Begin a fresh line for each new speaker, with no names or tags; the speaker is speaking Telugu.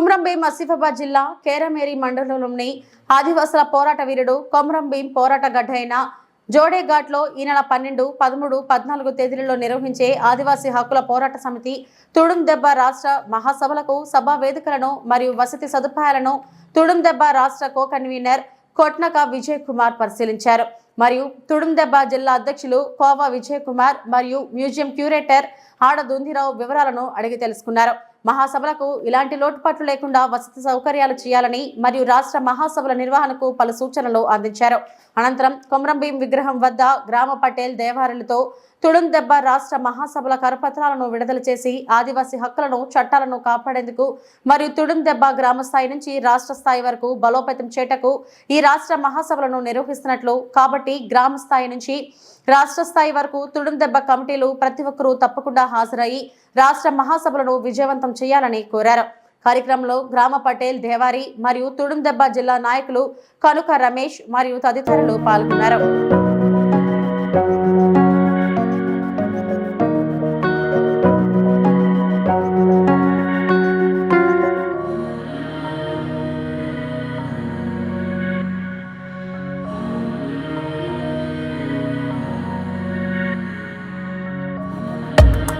కుమ్రంభీం ఆసిఫాబాద్ జిల్లా కేరమేరి మండలంలోని ఆదివాసుల పోరాట వీరుడు కొమరంభీం పోరాట గడ్డ అయిన జోడేఘాట్లో ఈ నెల పన్నెండు పదమూడు పద్నాలుగు తేదీలలో నిర్వహించే ఆదివాసీ హక్కుల పోరాట సమితి తుడుందెబ్బ రాష్ట్ర మహాసభలకు సభా వేదికలను మరియు వసతి సదుపాయాలను తుడుందెబ్బ రాష్ట్ర కో కన్వీనర్ కొట్నక విజయ్ కుమార్ పరిశీలించారు. మరియు తుడుందెబ్బ జిల్లా అధ్యక్షులు కోవా విజయ్ కుమార్ మరియు మ్యూజియం క్యూరేటర్ ఆడ దుందిరావు వివరాలను అడిగి తెలుసుకున్నారు. మహాసభలకు ఇలాంటి లోటుపాట్లు లేకుండా వసతి సౌకర్యాలు చేయాలని మరియు రాష్ట్ర మహాసభల నిర్వహణకు పలు సూచనలు అందించారు. అనంతరం కొమరంభీం విగ్రహం వద్ద గ్రామ పటేల్ దేవారులతో తుడుం దెబ్బ రాష్ట్ర మహాసభల కరపత్రాలను విడుదల చేసి ఆదివాసీ హక్కులను చట్టాలను కాపాడేందుకు మరియు తుడుం దెబ్బ గ్రామ స్థాయి నుంచి రాష్ట్ర స్థాయి వరకు బలోపేతం చేటకు ఈ రాష్ట్ర మహాసభలను నిర్వహిస్తున్నట్లు కాబట్టి గ్రామ స్థాయి నుంచి రాష్ట్ర స్థాయి వరకు తుడుం దెబ్బ కమిటీలు ప్రతి ఒక్కరూ తప్పకుండా హాజరయ్యి రాష్ట్ర మహాసభలను విజయవంతం చేయాలని కోరారు. కార్యక్రమంలో గ్రామ పటేల్ దేవారి మరియు తుడుందెబ్బ జిల్లా నాయకులు కనుక రమేష్ మరియు తదితరులు పాల్గొన్నారు.